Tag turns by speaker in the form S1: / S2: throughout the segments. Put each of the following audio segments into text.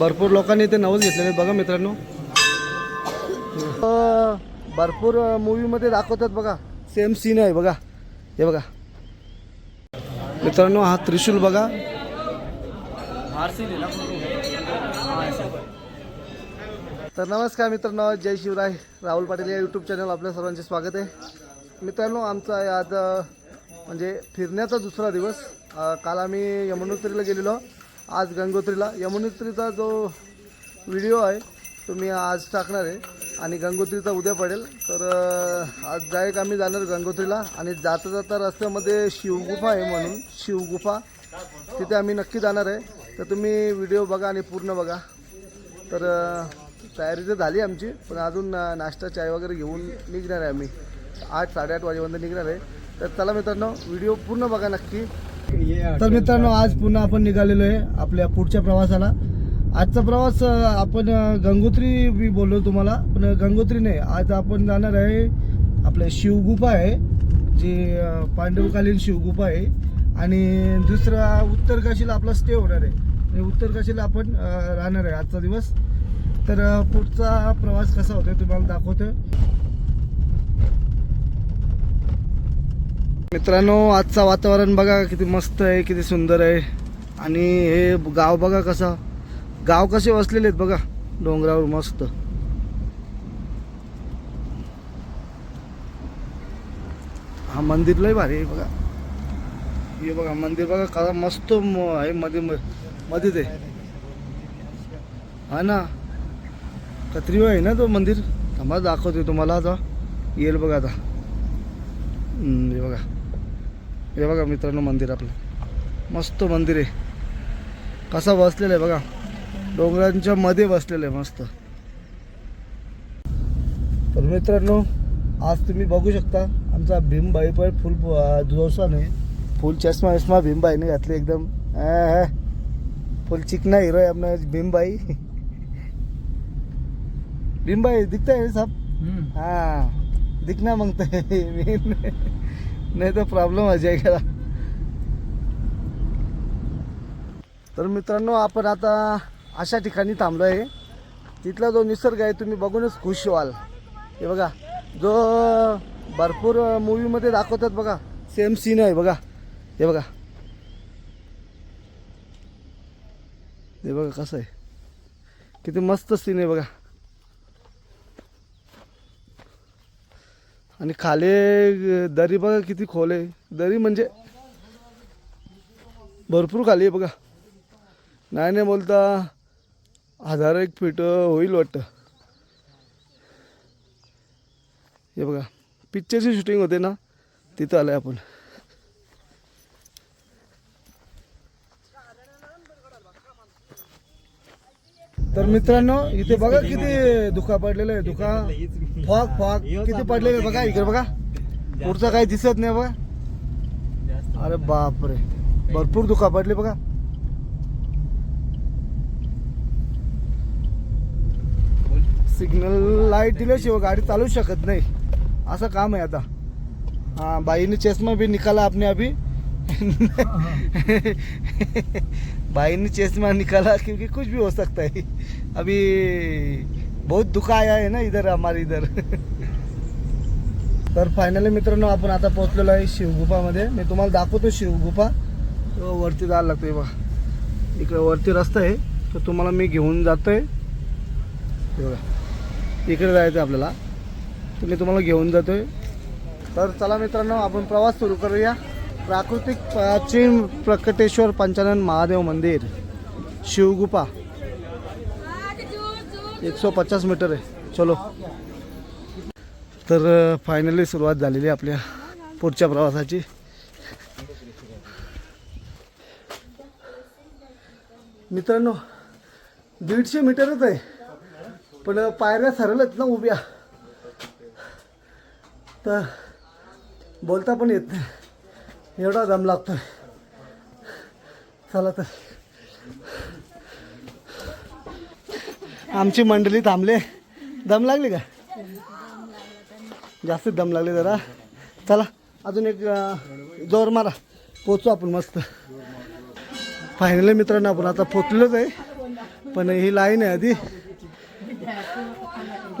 S1: भरपूर लोकांनी ते नवस घेतलेले. बघा मित्रांनो. भरपूर मूवीमध्ये दाखवतात बघा. सेम सीन आहे बघा. हे बघा. मित्रांनो हा त्रिशूल बघा. तर नमस्कार मित्रांनो जय शिवराय. राहुल पाटील या यूट्यूब चॅनल आपल्या सर्वांचे स्वागत आहे. मित्रांनो आमचा आज म्हणजे फिरण्याचा दुसरा दिवस. काल आम्ही यमुनोत्रीला गेलेलो. आज गंगोत्रीला. यमुनोत्रीचा जो व्हिडिओ आहे तो मी आज टाकणार आहे. आणि गंगोत्रीचा उद्या पडेल. तर आज जायक आम्ही जाणार गंगोत्रीला. आणि जाता जाता रस्त्यामध्ये शिवगुफा आहे म्हणून शिवगुफा. तिथे आम्ही नक्की जाणार आहे. तर तुम्ही व्हिडिओ बघा आणि पूर्ण बघा. तर तयारी तर झाली आमची. पण अजून नाश्ता चाय वगैरे घेऊन निघणार आहे आम्ही. आठ साडेआठ वाजेपर्यंत निघणार आहे. तर चला मित्रांनो व्हिडिओ पूर्ण बघा नक्की. तर मित्रांनो आज पुन्हा आपण निघालेलो आहे आपल्या पुढच्या प्रवासाला. आजचा प्रवास आपण गंगोत्री मी बोललो तुम्हाला पण गंगोत्री नाही. आज आपण जाणार आहे आपले शिवगुफा आहे जी पांडवकालीन शिवगुफा आहे. आणि दुसरा उत्तरकाशीला आपला स्टे होणार आहे. आणि उत्तरकाशीला आपण राहणार आहे आजचा दिवस. तर पुढचा प्रवास कसा होतोय तुम्हाला दाखवतो मित्रांनो आजचा वातावरण बघा किती मस्त आहे किती सुंदर आहे. आणि हे गाव बघा कसं. गाव कसे वसलेले आहेत बघा. डोंगरावर मस्त. हा मंदिर लय भारी आहे बघा. हे बघा मंदिर बघा कसा मस्त आहे मध्ये मध्येच आहे. हा ना. कत्रिव आहे ना तो मंदिर. थांबा दाखवते तुम्हाला आता. येईल बघा आता. हे बघा. हे बघा मित्रांनो मंदिर आपलं. मस्त मंदिर आहे. कसा बसलेला आहे बघा. डोंगरांच्या मध्ये बसलेलं आहे मस्त. तर मित्रांनो आज तुम्ही बघू शकता आमचा भीमबाई पण फुल जोशाने फुल चष्मा विष्मा भीमबाईने घातले एकदम. फुल चिकना हिरो आहे आपला भीमबाई. भीमबाई दिखता है सब हाँ दिखना मांगता है नाही तो प्रॉब्लेम आ जाएगा तर मित्रांनो आपण आता अशा ठिकाणी थांबलो आहे तिथला जो निसर्ग आहे तुम्ही बघूनच खुश व्हाल. हे बघा जो भरपूर मूवीमध्ये दाखवतात बघा सेम सीन आहे बघा. हे बघा. हे बघा कसं आहे. किती मस्त सीन आहे बघा. आणि खाली दरी बघा किती खोल आहे. दरी म्हणजे भरपूर खाली आहे बघा. नाही नाही बोलता हजार एक फीट होईल वाटतं. हे बघा पिक्चरची शूटिंग होते ना तिथं आलं आपण. तर मित्रांनो इथे बघा किती दुखा पडलेलं आहे दुखा. Fog fog. किती पडलेलं बघा इकडे बघा. पुढचं काही दिसत नाही बघा. अरे बापरे. भरपूर धुका पडले बघा. सिग्नल लाइट दिल्याशिवाय गाडी चालू शकत नाही. असं काम आहे आता. हाँ भाई ने चश्मा भी निकाला आपने अभी. भाई ने चश्मा निकाला क्योंकि कुछ भी हो सकता है. अभी बहुत दुखा आया ना इधर हमारे इधर। तर फायनली मित्रांनो आपण आता पोहोचलेलो आहे शिवगुफामध्ये. मी तुम्हाला दाखवतो शिवगुफा. वरती जायला लागतोय बघा. इकडे वरती रस्ता आहे. तर तुम्हाला मी घेऊन जातोय. आहे बघा. इकडे जायचं आहे आपल्याला. तर मी तुम्हाला घेऊन जातोय. तर चला मित्रांनो आपण प्रवास सुरू करूया. प्राकृतिक प्राचीन प्रकटेश्वर पंचानन महादेव मंदिर शिवगुफा. एक सौ पचास मीटर आहे. चलो. तर फायनली सुरुवात झालेली आहे आपल्या पुढच्या प्रवासाची. मित्रांनो दीडशे मीटरच आहे. पण पायऱ्या सरळच ना उभ्या. तर बोलता पण येत नाही. एवढा दम लागतोय. चला तर. आमची मंडळी थांबले. दम लागली का? जास्त दम लागले जरा. चला अजून एक जोर मारा. पोचू आपण मस्त. फायनली मित्रांनो आपण आता पोचलोच आहे. पण ही लाईन आहे आधी.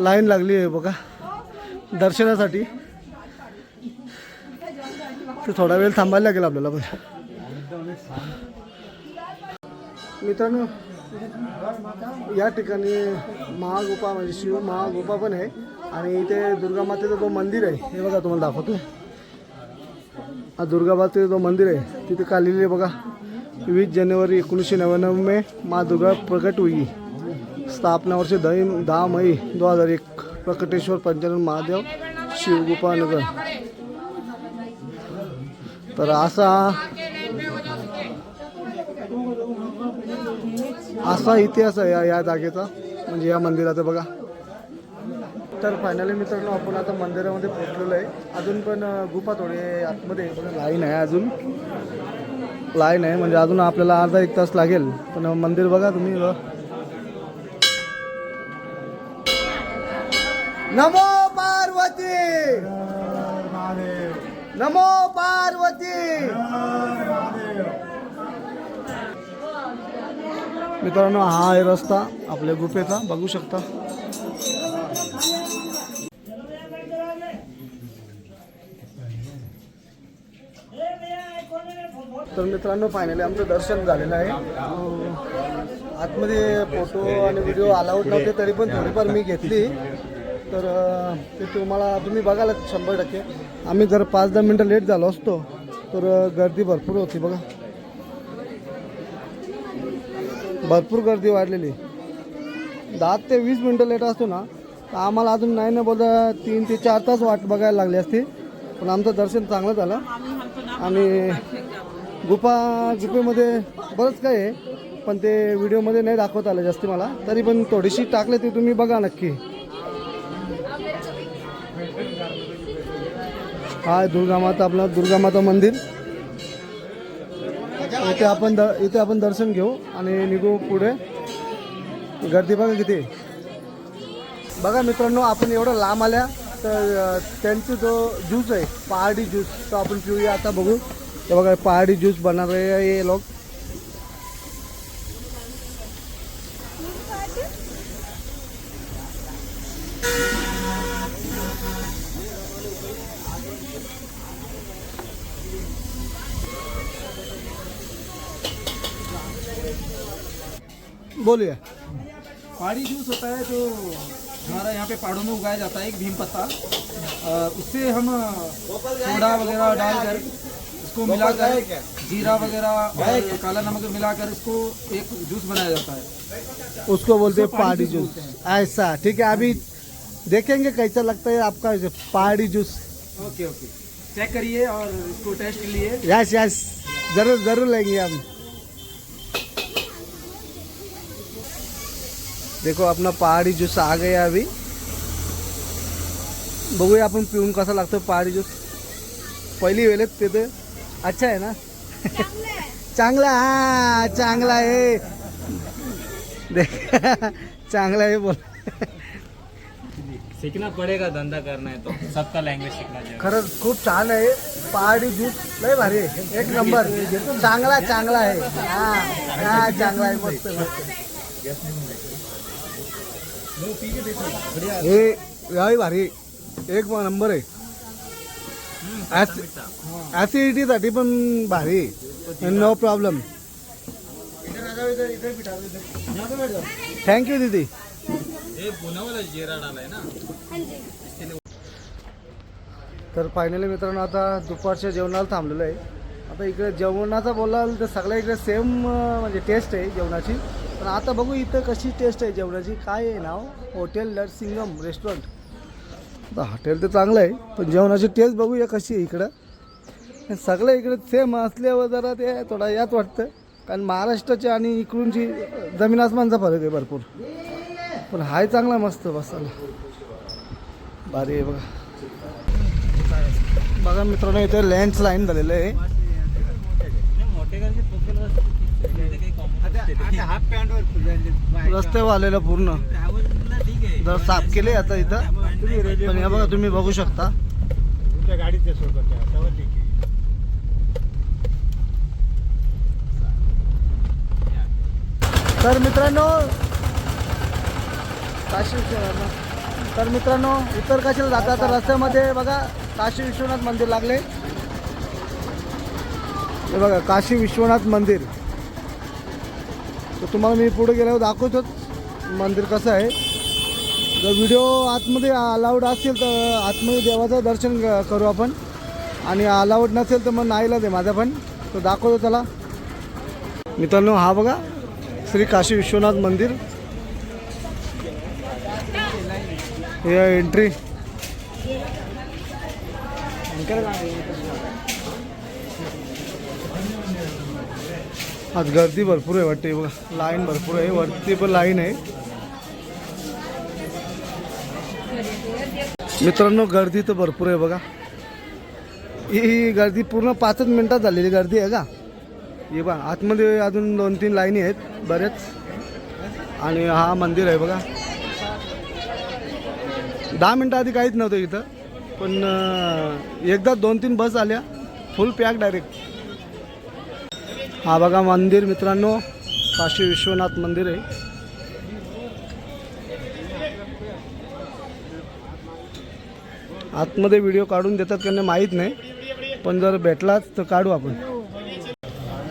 S1: लाईन लागली आहे बघा. दर्शनासाठी. ते थोडा वेळ थांबायला लागेल आपल्याला पण. मित्रांनो या ठिकाणी महागोपा म्हणजे शिव महागोपा पण आहे. आणि इथे दुर्गा मातेचं जो मंदिर आहे हे बघा तुम्हाला दाखवतो हा दुर्गा मातेचं जो मंदिर आहे तिथे का आहे बघा. वीस जानेवारी एकोणीसशे नव्याण्णव मे माँ दुर्गा प्रकट होई. स्थापना वर्ष दही दहा मई दो हजार एक प्रकटेश्वर पंचानंद महादेव शिवगोपानगर. तर असा असा इतिहास आहे या- या जागेचा म्हणजे या मंदिराचा बघा. तर फायनली मित्रांनो आपण आता मंदिरामध्ये पोहोचलेलो आहे. अजून पण गुफा थोडी आतमध्ये लाईन आहे अजून. लाईन आहे म्हणजे अजून आपल्याला अर्धा एक तास लागेल. पण मंदिर बघा तुम्ही. बघा. नमो पार्वती! नमो पार्वती! मित्रांनो हा आहे रस्ता आपल्या गुफेचा. बघू शकता. तर मित्रांनो फायनली आमचं दर्शन झालेलं आहे. आतमध्ये फोटो आणि व्हिडिओ अलाउड नव्हते तरी पण थोडीफार मी घेतली. तर ते तुम्हाला तुम्ही बघाल शंभर टक्के. आम्ही जर पाच दहा मिनटं लेट झालो असतो तर गर्दी भरपूर होती बघा. भरपूर गर्दी वाढलेली. दहा ते वीस मिनटं लेट असतो ना तर आम्हाला अजून नाही ना बोलता तीन ते चार तास वाट बघायला लागली असती. पण आमचं दर्शन चांगलं झालं. आणि गुफा गुफेमध्ये बरंच काय आहे पण ते व्हिडिओमध्ये नाही दाखवत आलं जास्ती मला. तरी पण थोडीशी टाकले ती तुम्ही बघा नक्की. हा आहे दुर्गामाता आपलं दुर्गामाता मंदिर. इथे आपण द इथे आपण दर्शन घेऊ आणि निघू पुढे. गर्दी बघा किती. बघा मित्रांनो आपण एवढं लांब आल्या तर त्यांचं जो ज्यूस आहे पहाडी ज्यूस तो आपण पिऊया आता बघू. तर बघा पहाडी ज्यूस बनणार आहे ये लोक. बोलिए।
S2: पहाड़ी जूस होता है जो हमारा यहाँ पे पहाड़ों में उगाया जाता है एक भीम पत्ता। उससे हम सोडा वगैरह डालकर इसको मिलाकर जीरा वगैरह और काला नमक मिलाकर इसको एक जूस बनाया जाता है।
S1: उसको बोलते हैं पहाड़ी
S2: जूस
S1: ऐसा ठीक है अभी देखेंगे कैसा लगता है आपका पहाड़ी जूस।
S2: Okay okay. चेक करिए और इसको टेस्ट लिए।
S1: यस यस ज़रूर ज़रूर लेंगे हम। देखो अपना पहाड़ी ज्यूस आ गया अभी। बघूया आपण पिऊन कसा लागतो पहाडी ज्यूस पहिली वेळेत तिथे अच्छा आहे ना? चांगला हा। चांगला आहे देख चांगला आहे बोल।
S3: सीखना पड़ेगा धंधा करना है तो। सबका लैंग्वेज सीखना चाहिए।
S1: खरंच खूप छान आहे पहाडी ज्यूस लय भारी आहे एक नंबर। चांगला चांगला आहे हा हा चांगला आहे मस्त मस्त हे याही भारी. एक नंबर आहे. ॲसिडिटीसाठी पण भारी. नो प्रॉब्लेम थँक्यू दीदी तर फायनली मित्रांनो आता दुपारच्या जेवणाला थांबलेलो आहे. आता इकडे जेवणाचा बोलाल तर सगळ्या इकडे सेम म्हणजे टेस्ट आहे जेवणाची. पण आता बघू इथं कशी टेस्ट आहे जेवणाची. काय आहे नाव? हॉटेल नरसिंगम रेस्टॉरंट आता हॉटेल तर चांगलं आहे पण जेवणाची टेस्ट बघूया कशी आहे इकडं. सगळं इकडं सेम असल्यावर जरा ते थोडा यात वाटतं. कारण महाराष्ट्राची आणि इकडूनची जमीन आसमानचा फरक आहे भरपूर. पण हाय चांगला मस्त बसायला भारी आहे बघा. बघा मित्रांनो इथे लँडस्लाईन लाईन झालेलं आहे. रस्ते वालेलं पूर्ण. जर साफ केले आता इथं. पण हे बघा तुम्ही बघू शकता.
S4: तुमच्या गाडीच्या सोबत
S1: तर मित्रांनो काशी विश्वनाथ. तर मित्रांनो उत्तर काशीला जाता तर रस्त्यामध्ये बघा काशी विश्वनाथ मंदिर लागले. हे बघा काशी विश्वनाथ मंदिर. तर तुम्हाला मी पुढे गेल्यावर दाखवतोच मंदिर कसं आहे. जर व्हिडिओ आतमध्ये अलाउड असेल तर आतमध्ये देवाचं दर्शन क- करू आपण. आणि अलाउड नसेल तर मग नाहीला दे माझा पण. तो दाखवतो त्याला. मित्रांनो हा बघा श्री काशी विश्वनाथ मंदिर. हे एंट्री आज गर्दी भरपूर आहे वाटते. बघा लाईन भरपूर आहे. वरती पण लाईन आहे. मित्रांनो गर्दी तर भरपूर आहे बघा. ही गर्दी पूर्ण पाचच मिनिटात झालेली गर्दी आहे का? हे बघा आतमध्ये अजून दोन तीन लाईनी आहेत बरेच. आणि हा मंदिर आहे बघा. दहा मिनटं आधी काहीच नव्हतं इथं. पण एकदा दोन तीन बस आल्या. फुल पॅक डायरेक्ट हा बघा मंदिर मित्रांनो काशी विश्वनाथ मंदिर आहे. आतमध्ये व्हिडिओ काढून देतात त्यांना नाही माहीत नाही पण जर भेटलाच तर काढू आपण.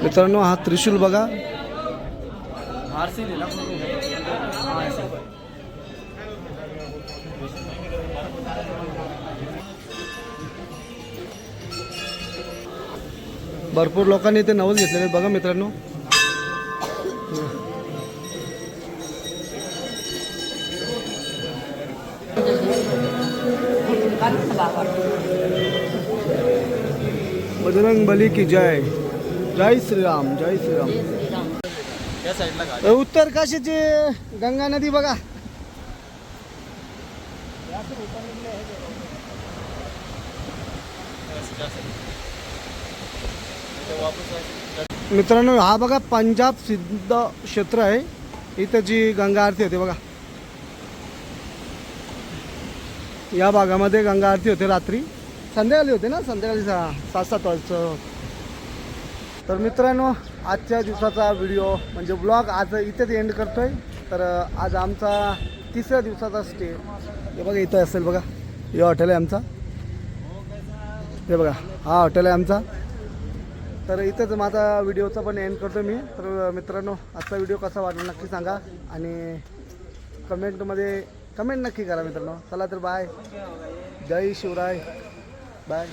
S1: मित्रांनो हा त्रिशूल बघा. भरपूर लोकांनी इथे नवस घेतलेले बघा मित्रांनो. बजरंग बली की जय. जय श्रीराम जय श्रीराम.
S3: या
S1: उत्तर काशीची गंगा नदी बघा. मित्रांनो हा बघा पंजाब सिद्ध क्षेत्र आहे. इथं जी गंगा आरती होते बघा. या भागामध्ये गंगा आरती होते रात्री. संध्याकाळी होते ना? संध्याकाळी सा- सात सात वाजता. तर मित्रांनो आजच्या दिवसाचा व्हिडिओ म्हणजे ब्लॉग आज इथेच एंड करतोय. तर आज आमचा तिसऱ्या दिवसाचा स्टे हे बघा इथं असेल बघा. हे हॉटेल आहे आमचा. हे बघा हा हॉटेल आहे आमचा. तर इथंच माझा व्हिडिओचा पण एंड करतो मी. तर मित्रांनो आजचा व्हिडिओ कसा वाटला नक्की सांगा. आणि कमेंटमध्ये कमेंट नक्की करा मित्रांनो. चला तर बाय जय शिवराय. बाय